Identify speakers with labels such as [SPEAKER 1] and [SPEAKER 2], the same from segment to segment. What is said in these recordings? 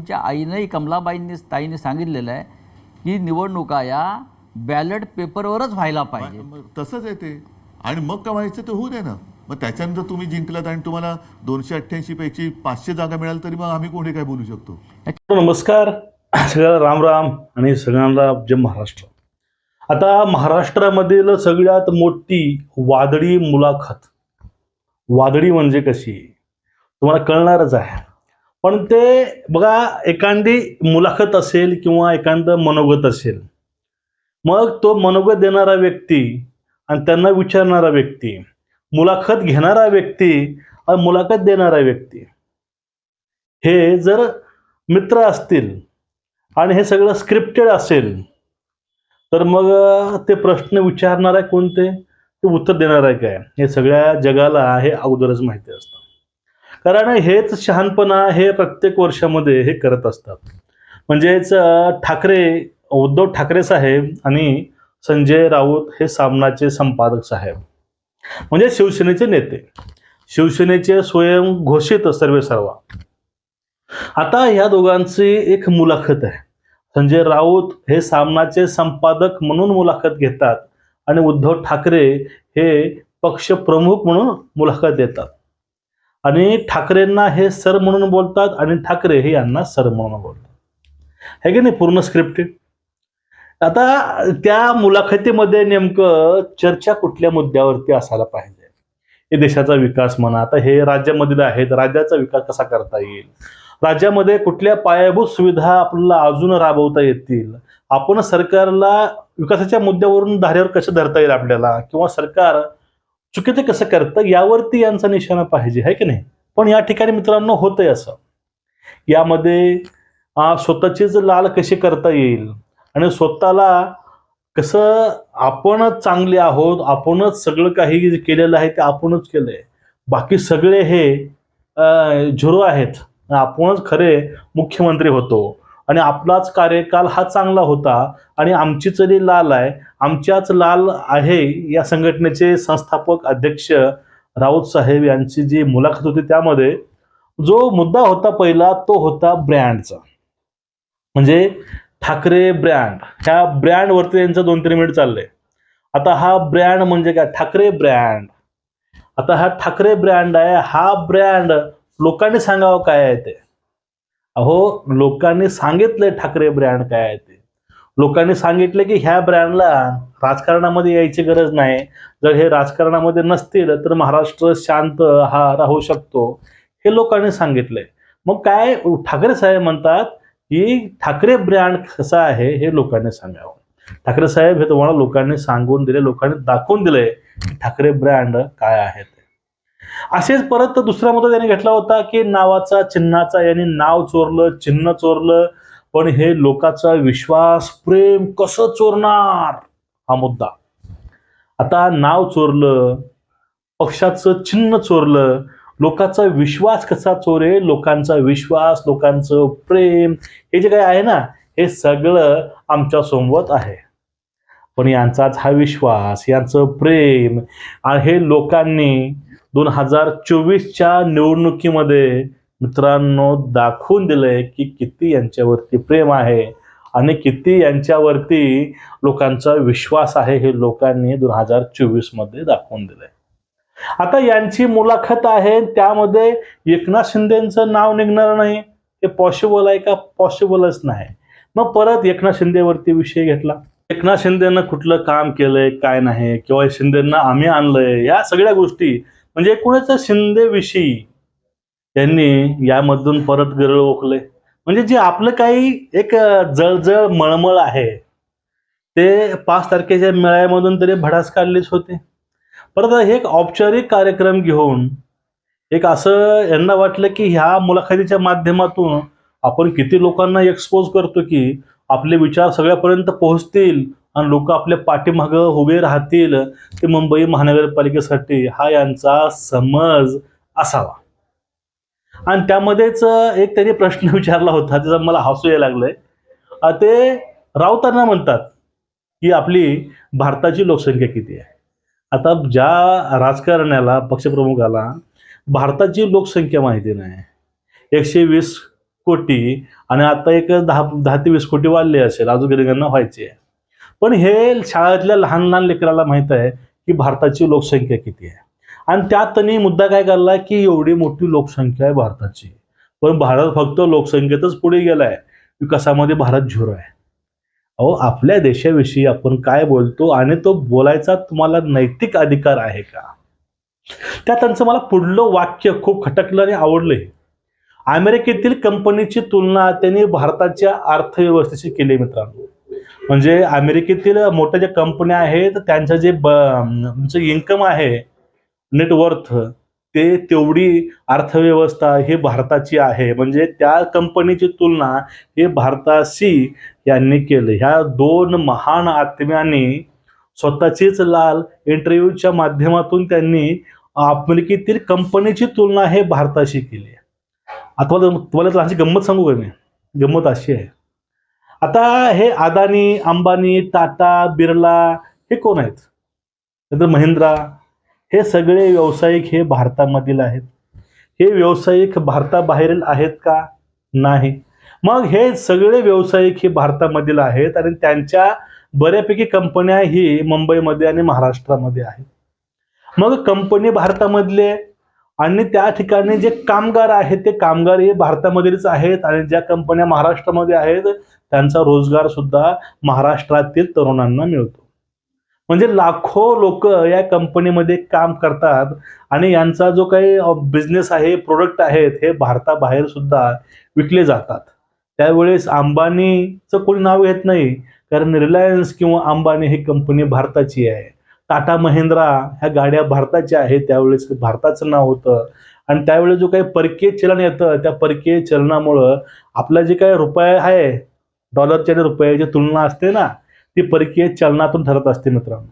[SPEAKER 1] त्यांच्या आईनंही कमलाबाईंनी ताईने सांगितलेलं आहे की निवडणुका या बॅलेट पेपरवरच व्हायला पाहिजे
[SPEAKER 2] तसंच आहे ते. आणि मग का व्हायचं ते होऊ दे ना. मग त्याच्यानंतर तुम्ही जिंकलात आणि तुम्हाला दोनशे अठ्ठ्याऐंशी पैकी पाचशे जागा मिळाल तरी मग आम्ही कोणी काय बोलू शकतो?
[SPEAKER 3] नमस्कार. सगळ्याला राम राम आणि सगळ्यांना जय महाराष्ट्र. आता महाराष्ट्रामधील सगळ्यात मोठी वादळी मुलाखत. वादळी म्हणजे कशी? तुम्हाला कळणारच आहे. पण ते बघा एखादी मुलाखत असेल किंवा एखादं मनोगत असेल मग तो मनोगत देणारा व्यक्ती आणि त्यांना विचारणारा व्यक्ती मुलाखत घेणारा व्यक्ती आणि मुलाखत देणारा व्यक्ती हे जर मित्र असतील आणि हे सगळं स्क्रिप्टेड असेल तर मग ते प्रश्न विचारणार आहे कोणते? ते उत्तर देणार आहे काय? हे सगळ्या जगाला हे अगोदरच माहिती असतं. कारण हेच शहाणपणा हे प्रत्येक वर्षामध्ये हे करत असतात. म्हणजेच ठाकरे उद्धव ठाकरे साहेब आणि संजय राऊत हे सामनाचे संपादक साहेब. म्हणजे शिवसेनेचे नेते. शिवसेनेचे स्वयं घोषित सर्वे सर्वा. आता ह्या दोघांची एक मुलाखत आहे. संजय राऊत हे सामनाचे संपादक म्हणून मुलाखत घेतात आणि उद्धव ठाकरे हे पक्ष प्रमुख म्हणून मुलाखत देतात. आणि ठाकरेंना हे सर म्हणून बोलतात आणि ठाकरे हे यांना सर म्हणून बोलतात. हे की नाही? पूर्ण स्क्रिप्टेड आता त्या मुलाखतीमध्ये नेमकं चर्चा कुठल्या मुद्द्यावरती असायला पाहिजे? हे देशाचा विकास म्हणा आता हे राज्यामधील आहेत राज्याचा विकास कसा करता येईल? राज्यामध्ये कुठल्या पायाभूत सुविधा आपल्याला अजून राबवता येतील? आपण सरकारला विकासाच्या मुद्द्यावरून धाऱ्यावर कसं धरता येईल आपल्याला? किंवा सरकार चुकीचं कसं करतं यावरती यांचा निशाणा पाहिजे आहे की नाही? पण या ठिकाणी मित्रांनो होतंय असं. यामध्ये स्वतःचीच लाल कशी करता येईल? आणि स्वतःला कसं आपणच चांगले आहोत आपणच सगळं काही जे केलेलं आहे ते आपणच केलंय. बाकी सगळे हे झुरो आहेत. आपणच खरे मुख्यमंत्री होतो. आणि आपलाच कार्यकाल हा चांगला होता आणि आमची चली लाल आहे आमच्याच लाल आहे या संघटनेचे संस्थापक अध्यक्ष राऊत साहेब यांची जी मुलाखत होती त्यामध्ये जो मुद्दा होता पहिला तो होता ब्रँडचा. म्हणजे ठाकरे ब्रँड ह्या ब्रँडवरती त्यांचं दोन तीन मिनिट चाललंय. आता हा ब्रँड म्हणजे काय? ठाकरे ब्रँड. आता हा ठाकरे ब्रँड आहे हा ब्रँड लोकांनी सांगावं काय आहे ते? अहो लोकांनी सांगितलंय ठाकरे ब्रँड काय आहे ते. लोकांनी सांगितलं की ह्या ब्रँडला राजकारणामध्ये यायची गरज नाही. जर हे राजकारणामध्ये नसतील तर महाराष्ट्र शांत हा राहू शकतो. हे लोकांनी सांगितलंय. मग काय ठाकरे साहेब म्हणतात की ठाकरे ब्रँड कसा आहे हे लोकांनी सांगावं. ठाकरे साहेब हे तुम्हाला लोकांनी सांगून दिले लोकांनी दाखवून दिले ठाकरे ब्रँड काय आहे ते असेच परत दुसरा मुद्दा त्याने घेतला होता की नावाचा चिन्हाचा यांनी नाव चोरलं चिन्ह चोरलं पण हे लोकांचा विश्वास प्रेम कसं चोरणार? हा मुद्दा. आता नाव चोरलं पक्षाचं चिन्ह चोरलं लोकांचा विश्वास कसा चोरे लोकांचा विश्वास लोकांचं प्रेम हे जे काही आहे ना हे सगळं आमच्या सोमवत आहे. पण यांचाच हा विश्वास यांचं प्रेम आणि हे लोकांनी दोन हजार चोवीसच्या निवडणुकीमध्ये मित्रांनो दाखवून दिलंय की किती यांच्यावरती प्रेम आहे आणि किती यांच्यावरती लोकांचा विश्वास आहे हे लोकांनी दोन हजार चोवीसमध्ये दाखवून दिलंय. आता यांची मुलाखत आहे त्यामध्ये एकनाथ शिंदेचं नाव निघणार नाही. हे पॉसिबल आहे का? पॉसिबलच नाही. मग परत एकनाथ शिंदेवरती विषय घेतला. एकनाथ शिंदेनं कुठलं काम केलंय काय नाही किंवा शिंदेना आम्ही आणलंय या सगळ्या गोष्टी म्हणजे एकूणच शिंदेविषयी त्यांनी यामधून परत गरळ ओखले म्हणजे जे आपलं काही एक जळजळ मळमळ आहे ते पाच तारखेच्या मेळ्यामधून तरी भडास काढलेच होते. परत हे एक औपचारिक कार्यक्रम घेऊन एक असं यांना वाटलं की ह्या मुलाखतीच्या माध्यमातून आपण किती लोकांना एक्सपोज करतो की आपले विचार सगळ्यापर्यंत पोहोचतील आणि लोक आपल्या पाठीमागं उभे राहतील ते मुंबई महानगरपालिकेसाठी हा यांचा समज असावा. आणि त्यामध्येच एक त्यांनी प्रश्न विचारला होता त्याचा मला हसू यायला लागलंय. ते राऊतांना म्हणतात की आपली भारताची लोकसंख्या किती आहे? आता ज्या राजकारण्याला पक्षप्रमुखाला भारताची लोकसंख्या माहिती नाही एकशे वीस कोटी आणि आता एक दहा दहा ते वीस कोटी वाढले असेल अजून गरिबांना व्हायचे आहे. पण हे शाळेतल्या लहान लहान लेकराला माहीत आहे की भारताची लोकसंख्या किती आहे. आणि त्यात त्यांनी मुद्दा काय करला की एवढी मोठी लोकसंख्या आहे भारताची. पण भारत फक्त लोकसंख्येतच पुढे गेलाय. विकासामध्ये भारत झुरो आहे. अहो आपल्या देशाविषयी आपण काय बोलतो आणि तो बोलायचा तुम्हाला नैतिक अधिकार आहे का? त्या त्यांचं मला पुढलं वाक्य खूप खटकलं आणि आवडलंय. अमेरिकेतील कंपनीची तुलना त्यांनी भारताच्या अर्थव्यवस्थेशी केली मित्रांनो. म्हणजे अमेरिकेतील मोठ्या ज्या कंपन्या आहेत त्यांचं जे तुमचं इन्कम आहे नेटवर्थ ते तेवढी अर्थव्यवस्था हे भारताची आहे. म्हणजे त्या कंपनीची तुलना हे भारताशी यांनी केलं. ह्या दोन महान आत्म्यांनी स्वतःचीच लाल इंटरव्ह्यूच्या माध्यमातून त्यांनी अमेरिकेतील कंपनीची तुलना हे भारताशी केली. आता तुम्हाला तुम्हाला लहानशी गंमत सांगू का मी? गंमत अशी आहे. आता हे अदानी अंबानी टाटा बिर्ला हे कोण आहेत? नंतर महिंद्रा. हे सगळे व्यावसायिक हे भारतामधील आहेत. हे व्यावसायिक भारताबाहेरील आहेत का? नाही. मग हे सगळे व्यावसायिक हे भारतामधील आहेत आणि त्यांच्या बऱ्यापैकी कंपन्या ही मुंबईमध्ये आणि महाराष्ट्रामध्ये आहेत. मग कंपनी भारतामधले आणि त्या ठिकाणी जे कामगार आहेत ते कामगार हे भारतामधीलच आहेत आणि ज्या कंपन्या महाराष्ट्रामध्ये आहेत त्यांचा रोजगार सुद्धा महाराष्ट्रातील तरुणांना मिळतो. म्हणजे लाखो लोक या कंपनीमध्ये काम करतात आणि यांचा जो काही बिझनेस आहे प्रोडक्ट आहेत हे भारताबाहेर सुद्धा विकले जातात. त्यावेळेस अंबानीचं कोणी नाव घेत नाही कारण रिलायन्स किंवा अंबानी ही कंपनी भारताची आहे. टाटा महिंद्रा ह्या गाड्या भारताच्या आहेत त्यावेळेस भारताचं नाव होतं. आणि त्यावेळेस जो काही परकीय चलन येतं त्या परकीय चलनामुळं आपला जे काही रुपये आहे डॉलरच्या आणि रुपयाची तुलना असते ना ती परकीय चलनातून ठरत असते मित्रांनो.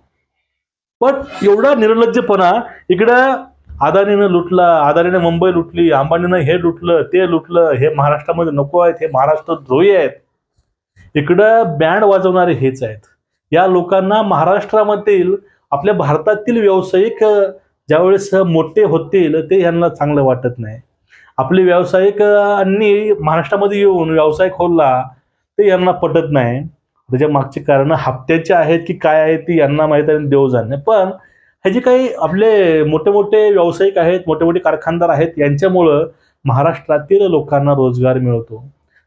[SPEAKER 3] पण एवढा निर्लज्जपणा इकडं अदानीनं लुटला अदानीनं मुंबई लुटली अंबानीनं हे लुटलं ते लुटलं हे महाराष्ट्रामध्ये नको आहेत हे महाराष्ट्र द्रोही आहेत. इकडं बँड वाजवणारे हेच आहेत. या लोकांना महाराष्ट्रामधील आपल्या भारतातील व्यावसायिक ज्यावेळेस मोठे होतील ते यांना चांगलं वाटत नाही. आपले व्यावसायिकांनी महाराष्ट्रामध्ये येऊन व्यवसाय खोलला ते यांना पटत नाही. त्याच्या मागची कारणं हप्त्याची आहेत की काय आहे ती यांना माहीत आहे आणि देव जाणे. पण हे जे काही आपले मोठे मोठे व्यावसायिक आहेत मोठे मोठे कारखानदार आहेत यांच्यामुळं महाराष्ट्रातील लोकांना रोजगार मिळतो.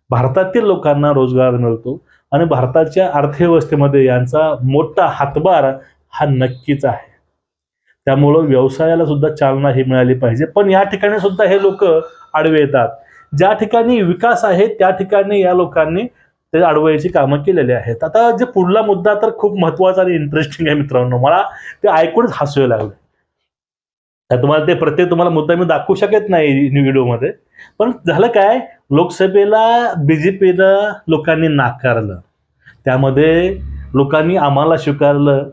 [SPEAKER 3] भारतातील लोकांना रोजगार मिळतो. आणि भारताच्या अर्थव्यवस्थेमध्ये यांचा मोठा हातभार हा नक्कीच आहे. त्यामुळं व्यवसायाला सुद्धा चालना ही मिळाली पाहिजे. पण या ठिकाणी सुद्धा हे लोक आडवे येतात. ज्या ठिकाणी विकास आहे त्या ठिकाणी या लोकांनी ते अडवायची कामं केलेली आहेत. आता जे पुढला मुद्दा तर खूप महत्त्वाचा आणि इंटरेस्टिंग आहे मित्रांनो. मला ते ऐकूनच हसूया लागलं. तुम्हाला ते प्रत्येक तुम्हाला मुद्दा मी दाखवू शकत नाही व्हिडिओमध्ये पण झालं काय? लोकसभेला बीजेपीला लोकांनी नाकारलं. त्यामध्ये लोकांनी आम्हाला स्वीकारलं.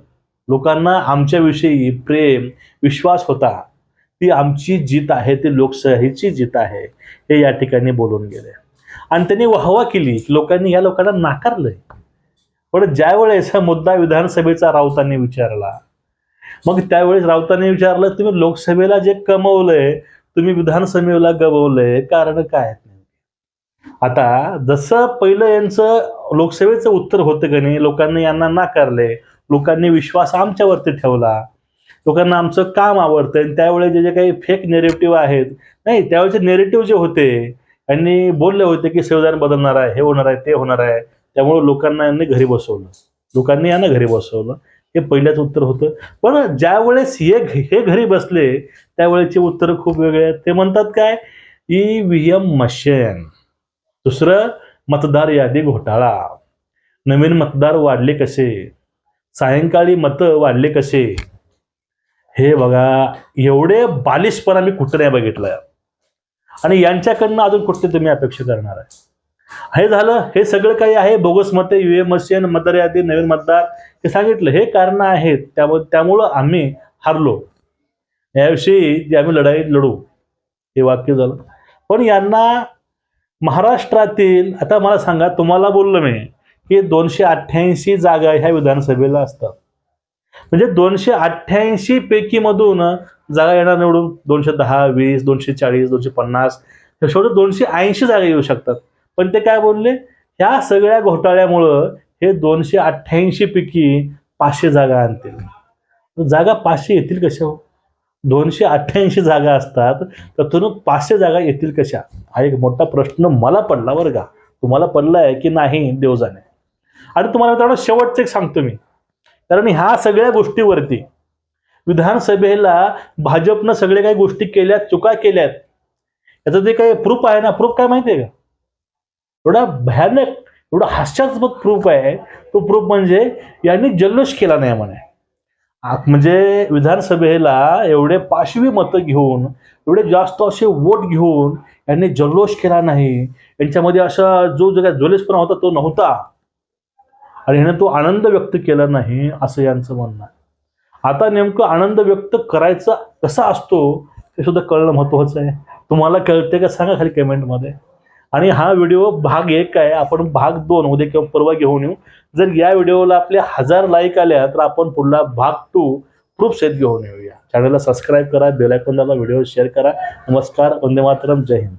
[SPEAKER 3] लोकांना आमच्याविषयी प्रेम विश्वास होता. ती आमची जीत आहे ती लोकशाहीची जीत आहे हे या ठिकाणी बोलून गेले. आणि त्यांनी वाहवा केली. लोकांनी या लोकांना नाकारलंय. पण ज्यावेळेस हा मुद्दा विधानसभेचा राऊतांनी विचारला मग त्यावेळेस राऊतांनी विचारलं तुम्ही लोकसभेला जे कमवलंय तुम्ही विधानसभेला गमवलंय कारण काय? आता जसं पहिलं यांचं लोकसभेचं उत्तर होतं की नाही लोकांनी यांना नाकारले लोकांनी विश्वास आमच्यावरती ठेवला. लोकांना आमचं काम आवडतं आणि त्यावेळेस जे जे काही फेक नेरेटिव्ह आहेत नाही त्यावेळेचे नेरेटिव्ह जे होते यांनी बोलले होते की संविधान बदलणार आहे हे होणार आहे ते होणार आहे. त्यामुळे लोकांना यांनी घरी बसवलं. लोकांनी यांना घरी बसवलं. हे पहिल्याच उत्तर होतं. पण ज्या वेळेस हे हे घरी बसले त्यावेळेचे उत्तर खूप वेगळे आहेत. ते म्हणतात काय? ई व्ही एम मशीन दुसरं मतदार यादी घोटाळा. नवीन मतदार वाढले कसे? सायंकाळी मतं वाढले कसे? हे बघा एवढे बालिशपणा मी कुठं नाही बघितलं आणि यांच्याकडनं अजून कुठली तुम्ही अपेक्षा करणार आहे? हे झालं हे सगळं काही आहे. बोगस मते यू एम मशीन मतदार यादी नवीन मतदार. हे सांगितलं. हे कारण आहेत. त्यामुळे त्यामुळं आम्ही हारलो. याविषयी जे आम्ही लढाई लढू हे वाक्य झालं. पण यांना महाराष्ट्रातील आता मला सांगा तुम्हाला बोललो मी की दोनशे अठ्ठ्याऐंशी जागा ह्या विधानसभेला असतात. म्हणजे दोनशे अठ्ठ्याऐंशी पैकी मधून जागा येणार निवडून. दोनशे दहा वीस दोनशे चाळीस दोनशे पन्नास. शेवटी दोनशे ऐंशी जागा येऊ शकतात. पण ते काय बोलले? ह्या सगळ्या घोटाळ्यामुळं हे दोनशे अठ्ठ्याऐंशी पैकी पाचशे जागा आणतील. जागा पाचशे येतील कशा हो? दोनशे अठ्ठ्याऐंशी जागा असतात तर तुम्ही पाचशे जागा येतील कशा? हा एक मोठा प्रश्न मला पडला बरं का. तुम्हाला पडला आहे की नाही देवजाने. आणि तुम्हाला मित्रांनो शेवटचं एक सांगतो मी. कारण ह्या सगळ्या गोष्टीवरती विधानसभेला भाजपनं सगळे काही गोष्टी केल्यात चुका केल्यात. याचं जे काही प्रूफ आहे ना प्रूफ काय माहिती आहे का? एवढा भयानक एवढा हास्यास्पद प्रूफ आहे. तो प्रूफ म्हणजे यांनी जल्लोष केला नाही म्हणे. म्हणजे विधानसभेला एवढे पाचवी मतं घेऊन एवढे जास्त असे वोट घेऊन यांनी जल्लोष केला नाही. यांच्यामध्ये असा जो जो काय जोलेसपणा होता तो नव्हता. आणि ह्याने तो आनंद व्यक्त केला नाही असं यांचं म्हणणं आहे. आता नेमकं आनंद व्यक्त करायचा कसा असतो हे सुद्धा कळणं महत्त्वाचं आहे. तुम्हाला कळते का? सांगा खाली कमेंटमध्ये. आणि हा व्हिडिओ भाग एक आहे. आपण भाग दोन उद्या किंवा परवा घेऊन येऊ. जर या व्हिडिओला आपले हजार लाईक आल्या तर आपण पुढला भाग टू प्रूफ सेट घेऊन येऊया. चॅनलला सबस्क्राईब करा बेल आयकॉन व्हिडिओ शेअर करा. नमस्कार वंदे मातरम. जय हिंद.